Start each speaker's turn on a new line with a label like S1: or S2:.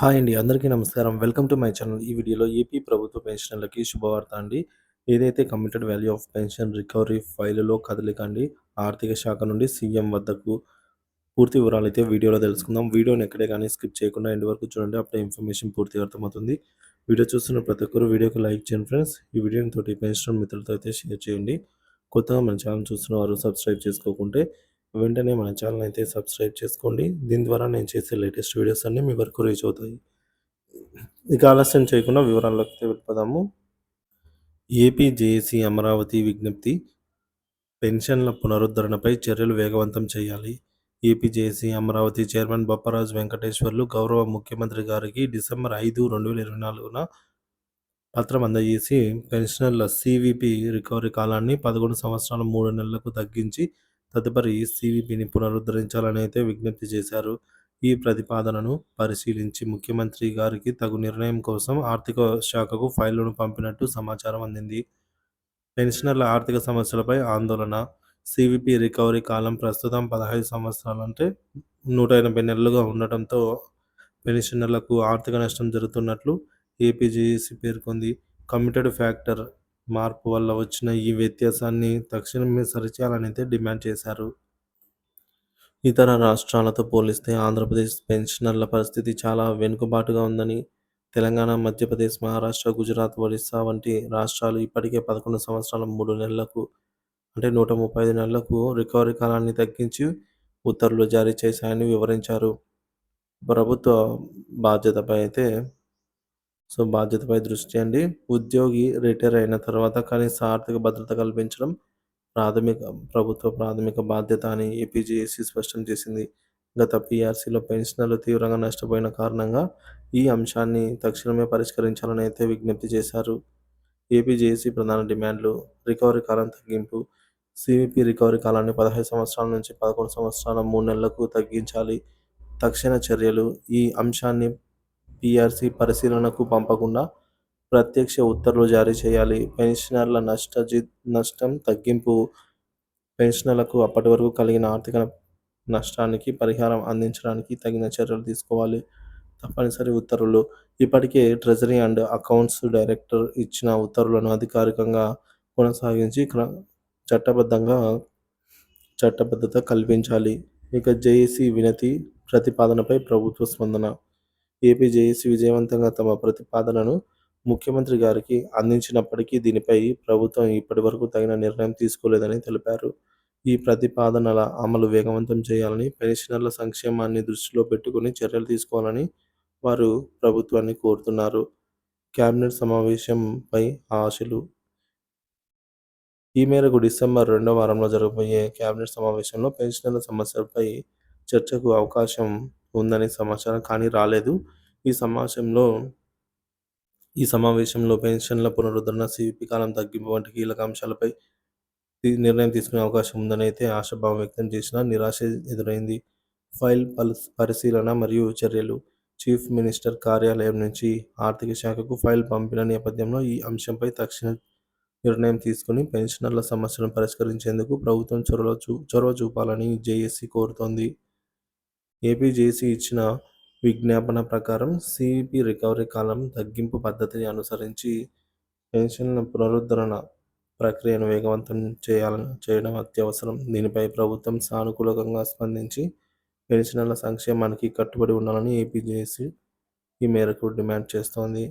S1: Hi అండి. అందరికీ నమస్కారం. Welcome to my channel. ఈ వీడియోలో ఏపీ ప్రభుత్వ పెన్షనర్లకి శుభవార్త అండి. ఏదైతే committed value of pension recovery ఫైలులో కదలిక అండి. ఆర్థిక శాఖ నుండి సీఎం వద్దకు పూర్తి వివరాలు అయితే వీడియోలో తెలుసుకుందాం. వీడియోని ఎక్కడే కానీ స్కిప్ చేయకుండా ఎండ్ వరకు చూడండి. అప్పుడే ఇన్ఫర్మేషన్ పూర్తిగా అర్థమవుతుంది. వీడియో చూస్తున్న ప్రతి ఒక్కరు వీడియోకి లైక్ చేయండి ఫ్రెండ్స్. ఈ వీడియోని తోటి పెన్షనర్ మిత్రులతో అయితే షేర్ చేయండి. కొత్తగా మన ఛానల్ చూస్తున్న వారు సబ్స్క్రైబ్ చేసుకోకుంటే వెంటనే మన ఛానల్ అయితే సబ్స్క్రైబ్ చేసుకోండి. దీని ద్వారా నేను చేసే లేటెస్ట్ వీడియోస్ అన్నీ మీ వరకు రీచ్ అవుతాయి. ఇక ఆలస్యం చేయకుండా వివరాల్లోకి వెళ్ళిపోదాము. ఏపీ జేఏసీ అమరావతి విజ్ఞప్తి పెన్షన్ల పునరుద్ధరణపై చర్యలు వేగవంతం చేయాలి. AP JAC Amaravati chairman Bopparaju Venkateswarlu గౌరవ ముఖ్యమంత్రి గారికి డిసెంబర్ ఐదు, రెండు వేల ఇరవై నాలుగున పత్రం అందజేసి పెన్షనర్ల సీవీపీ రికవరీ కాలాన్ని పదకొండు సంవత్సరాల మూడు నెలలకు తగ్గించి తదుపరి సివిపిని పునరుద్ధరించాలని అయితే విజ్ఞప్తి చేశారు. ఈ ప్రతిపాదనను పరిశీలించి ముఖ్యమంత్రి గారికి తగు నిర్ణయం కోసం ఆర్థిక శాఖకు ఫైళ్ళను పంపినట్టు సమాచారం అందింది. పెన్షనర్ల ఆర్థిక సమస్యలపై ఆందోళన సివిపి రికవరీ కాలం ప్రస్తుతం పదహైదు సంవత్సరాలు అంటే నూట ఎనభై నెలలుగా ఉండటంతో పెన్షనర్లకు ఆర్థిక నష్టం జరుగుతున్నట్లు ఏపీజేఏసీ పేర్కొంది. కమిటెడ్ ఫ్యాక్టర్ మార్పు వల్ల వచ్చిన ఈ వ్యత్యాసాన్ని తక్షణమే సరిచేయాలని అయితే డిమాండ్ చేశారు. ఇతర రాష్ట్రాలతో పోలిస్తే ఆంధ్రప్రదేశ్ పెన్షనర్ల పరిస్థితి చాలా వెనుకబాటుగా ఉందని, తెలంగాణ, మధ్యప్రదేశ్, మహారాష్ట్ర, గుజరాత్, ఒడిశా వంటి రాష్ట్రాలు ఇప్పటికే పదకొండు సంవత్సరాల మూడు నెలలకు అంటే నూట ముప్పై ఐదు నెలలకు రికవరీ కాలాన్ని తగ్గించి ఉత్తర్వులు జారీ చేశాయని వివరించారు. ప్రభుత్వ బాధ్యతపై అయితే సో బాధ్యతపై దృష్టి అండి. ఉద్యోగి రిటైర్ అయిన తర్వాత కనీస ఆర్థిక భద్రత కల్పించడం ప్రాథమిక ప్రభుత్వ ప్రాథమిక బాధ్యత అని ఏపీజేఏసీ స్పష్టం చేసింది. గత పీఆర్సీలో పెన్షనర్లు తీవ్రంగా నష్టపోయిన కారణంగా ఈ అంశాన్ని తక్షణమే పరిష్కరించాలని అయితే విజ్ఞప్తి చేశారు. ఏపీజేఏసీ ప్రధాన డిమాండ్లు రికవరీ కాలం తగ్గింపు సీవీపీ రికవరీ కాలాన్ని పదహైదు సంవత్సరాల నుంచి పదకొండు సంవత్సరాల మూడు నెలలకు తగ్గించాలి. తక్షణ చర్యలు ఈ అంశాన్ని పీఆర్సీ పరిశీలనకు పంపకుండా ప్రత్యక్ష ఉత్తర్వులు జారీ చేయాలి. పెన్షనర్ల నష్ట నష్టం తగ్గింపు పెన్షనర్లకు అప్పటి వరకు కలిగిన ఆర్థిక నష్టానికి పరిహారం అందించడానికి తగిన చర్యలు తీసుకోవాలి. తప్పనిసరి ఉత్తర్వులు ఇప్పటికే ట్రెజరీ అండ్ అకౌంట్స్ డైరెక్టర్ ఇచ్చిన ఉత్తర్వులను అధికారికంగా కొనసాగించి క్ర చట్టబద్ధంగా చట్టబద్ధత కల్పించాలి. ఇక జేఏసీ వినతి ప్రతిపాదనపై ప్రభుత్వ స్పందన ఏపీ జేఏసీ విజయవంతంగా తమ ప్రతిపాదనను ముఖ్యమంత్రి గారికి అందించినప్పటికీ దీనిపై ప్రభుత్వం ఇప్పటివరకు తగిన నిర్ణయం తీసుకోలేదని తెలిపారు. ఈ ప్రతిపాదనల అమలు వేగవంతం చేయాలని, పెన్షనర్ల సంక్షేమాన్ని దృష్టిలో పెట్టుకుని చర్యలు తీసుకోవాలని వారు ప్రభుత్వాన్ని కోరుతున్నారు. కేబినెట్ సమావేశంపై ఆశలు ఈ మేరకు డిసెంబర్ రెండో వారంలో జరగబోయే కేబినెట్ సమావేశంలో పెన్షనర్ల సమస్యలపై చర్చకు అవకాశం ఉందని సమాచారం కానీ రాలేదు. ఈ సమావేశంలో ఈ సమావేశంలో పెన్షన్ల పునరుద్ధరణ, సిపి కాలం తగ్గింపు వంటి కీలక అంశాలపై నిర్ణయం తీసుకునే అవకాశం ఉందని అయితే ఆశాభావం వ్యక్తం చేసిన నిరాశ ఎదురైంది. ఫైల్ పరిశీలన మరియు చర్యలు చీఫ్ మినిస్టర్ కార్యాలయం నుంచి ఆర్థిక శాఖకు ఫైల్ పంపిన నేపథ్యంలో ఈ అంశంపై తక్షణ నిర్ణయం తీసుకుని పెన్షనర్ల సమస్యలను పరిష్కరించేందుకు ప్రభుత్వం చొరవ చూ చొరవ చూపాలని జేఏసీ కోరుతోంది. ఏపీజేసీ ఇచ్చిన విజ్ఞాపన ప్రకారం సీవీపీ రికవరీ కాలం తగ్గింపు పద్ధతిని అనుసరించి పెన్షన్ల పునరుద్ధరణ ప్రక్రియను వేగవంతం చేయాలని చేయడం అత్యవసరం. దీనిపై ప్రభుత్వం సానుకూలంగా స్పందించి పెన్షనర్ల సంక్షేమానికి కట్టుబడి ఉండాలని ఏపీజేసీ ఈ మేరకు డిమాండ్ చేస్తోంది.